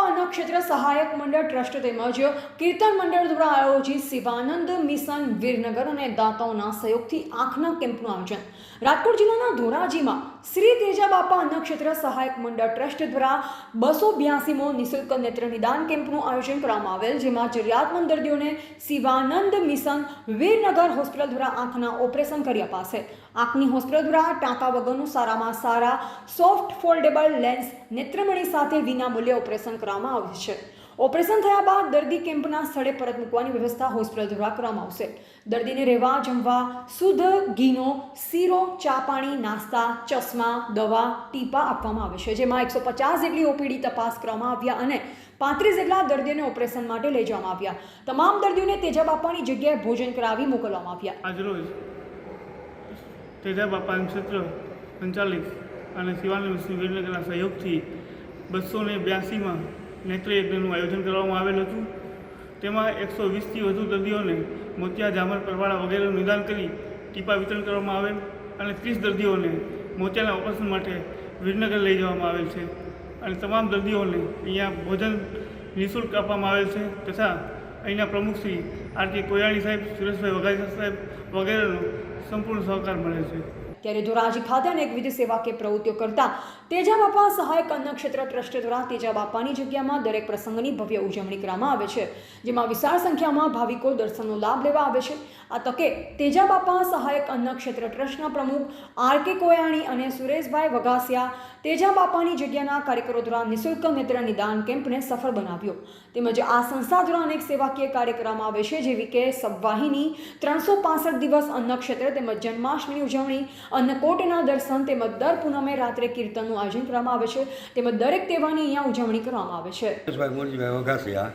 અન્ન ક્ષેત્ર સહાયક મંડળ ટ્રસ્ટ તેમજ કીર્તન મંડળ દ્વારા આયોજિત શિવાનંદ મિશન વીરનગર અને દાતાઓના સહયોગથી આંખના કેમ્પનું આયોજન. રાજકોટ જિલ્લાના ધોરાજીમાં શ્રી તેજા બાપા અન્ન સહાયક મંડળ ટ્રસ્ટ દ્વારા બસો બ્યાસીમો નિઃશુલ્ક નેત્ર નિદાન કેમ્પનું આયોજન કરવામાં આવેલ, જેમાં જરૂરિયાતમંદ દર્દીઓને શિવાનંદ મિશન વીરનગર હોસ્પિટલ દ્વારા આંખના ઓપરેશન કરી અપાશે. આંખની હોસ્પિટલ દ્વારા ટાંકા વગરનું સારામાં સારા, સોફ્ટ, ફોલ્ડેબલ લેન્સ નેત્રમણી સાથે વિના મૂલ્યે ઓપરેશન કરવામાં આવે છે. ઓપરેશન થયા બાદ દર્દી કેમ્પના સ્થળે પરત મૂકવાની વ્યવસ્થા હોસ્પિટલ દ્વારા કરવામાં આવશે. દર્દીને રહેવા, જમવા, શુદ્ધ ઘીનો, શીરો, ચા પાણી, નાસ્તા, ચશ્મા, દવા, ટીપા આપવામાં આવે છે. જેમાં એકસો પચાસ જેટલી ઓપીડી તપાસ કરવામાં આવ્યા અને પાંત્રીસ જેટલા દર્દીઓને ઓપરેશન માટે લઈ જવામાં આવ્યા. તમામ દર્દીઓને તેજાબ બાપાની જગ્યાએ ભોજન કરાવી મોકલવામાં આવ્યા. આજરોજ તેજાબ આપવાનું ક્ષેત્ર સંચાલિત અને શિવાનંદ વિષ્ણુ સહયોગથી બસો ને બ્યાસીમાં નેત્રયજ્ઞનું આયોજન કરવામાં આવેલ હતું. તેમાં એકસો વીસથી વધુ દર્દીઓને મોતિયા જામર પરવાળા વગેરેનું નિદાન કરી ટીપા વિતરણ કરવામાં આવેલ અને ત્રીસ દર્દીઓને મોતિયાના ઓપરેશન માટે વિરનગર લઈ જવામાં આવેલ છે. અને તમામ દર્દીઓને અહીંયા ભોજન નિઃશુલ્ક આપવામાં આવેલ છે તથા અહીંના પ્રમુખ શ્રી આર કે કોયાણી સાહેબ, સુરેશભાઈ વઘારી સાહેબ વગેરેનો સંપૂર્ણ સહકાર મળે છે. ત્યારે ધોરાજી ખાતે વિવિધ સેવાકીય પ્રવૃત્તિઓ કરતા તેજા બાપા સહાયક અન્ન ક્ષેત્ર ટ્રસ્ટ દ્વારા તેજા બાપાની જગ્યામાં દરેક પ્રસંગની ભવ્ય ઉજવણી કરવામાં આવે છે, જેમાં વિશાળ સંખ્યામાં ભાવિકો દર્શનનો લાભ લેવા આવે છે. આ તકે તેજા બાપા સહાયક અન્ન ક્ષેત્ર ટ્રસ્ટના પ્રમુખ આર કે કોયાણી અને સુરેશભાઈ વઘાસિયા તેજા બાપાની જગ્યાના કાર્યકરો દ્વારા નિઃશુલ્ક નેત્ર નિદાન કેમ્પને સફળ બનાવ્યો. તેમજ આ સંસ્થા દ્વારા અનેક સેવાકીય કાર્ય કરવામાં આવે છે, જેવી કે સબવાહિની ત્રણસો દિવસ અન્ન ક્ષેત્ર તેમજ જન્માષ્ટમી ઉજવણી અન્નકોટના દર્શન તેમજ દર પૂનમે રાત્રે કીર્તનનું આયોજન કરવામાં આવે છે. તેમજ દરેક તહેવારની અહીંયા ઉજવણી કરવામાં આવે છે. મુરજીભાઈ વઘાસિયા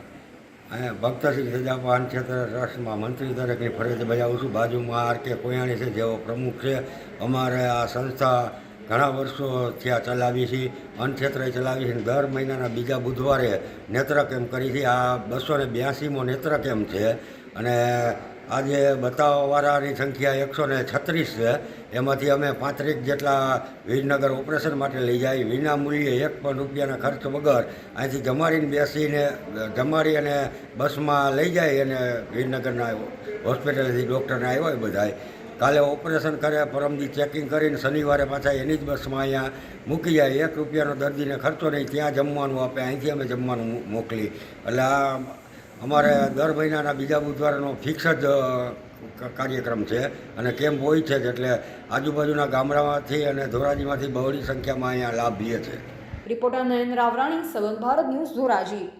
અહીંયા ભક્તશ્રી સજાપાન ક્ષેત્ર ટ્રસ્ટમાં મંત્રી તરીકે ફરજ બજાવું છું. બાજુમાં આર કે કોયાણી છે, જેઓ પ્રમુખ છે. અમારે આ સંસ્થા ઘણા વર્ષો થયા ચલાવી છે અન્નક્ષેત્રે ચલાવી છે. દર મહિનાના બીજા બુધવારે નેત્ર કેમ્પ કરી છે? આ બસો ને બ્યાસીમો નેત્ર કેમ્પ છે? અને આજે બતાવવાવાળાની સંખ્યા એકસો ને છત્રીસ છે. એમાંથી અમે પાંત્રીસ જેટલા વિજનગર ઓપરેશન માટે લઈ જાય. વિના મૂલ્યે એક પણ રૂપિયાના ખર્ચ વગર અહીંથી જમાડીને બેસીને જમાડી અને બસમાં લઈ જાય અને વિજનગરના હોસ્પિટલથી ડૉક્ટરને આવ્યા હોય બધાય. કાલે ઓપરેશન કરે, પરમદી ચેકિંગ કરીને શનિવારે પાછા એની જ બસમાં અહીંયા મૂકી જાય. એક રૂપિયાનો દર્દીને ખર્ચો નહીં. ત્યાં જમવાનું આપે. અહીંથી અમે જમવાનું મોકલી. એટલે આ અમારે દર મહિનાના બીજા બુધવારનો ફિક્સ જ કાર્યક્રમ છે અને કેમ્પ હોય છે જ એટલે આજુબાજુના ગામડામાંથી અને ધોરાજીમાંથી બહોળી સંખ્યામાં અહીંયા લાભ લે છે. રિપોર્ટર નરેન્દ્ર આવરાણી સલન ભારત ન્યૂઝ ધોરાજી.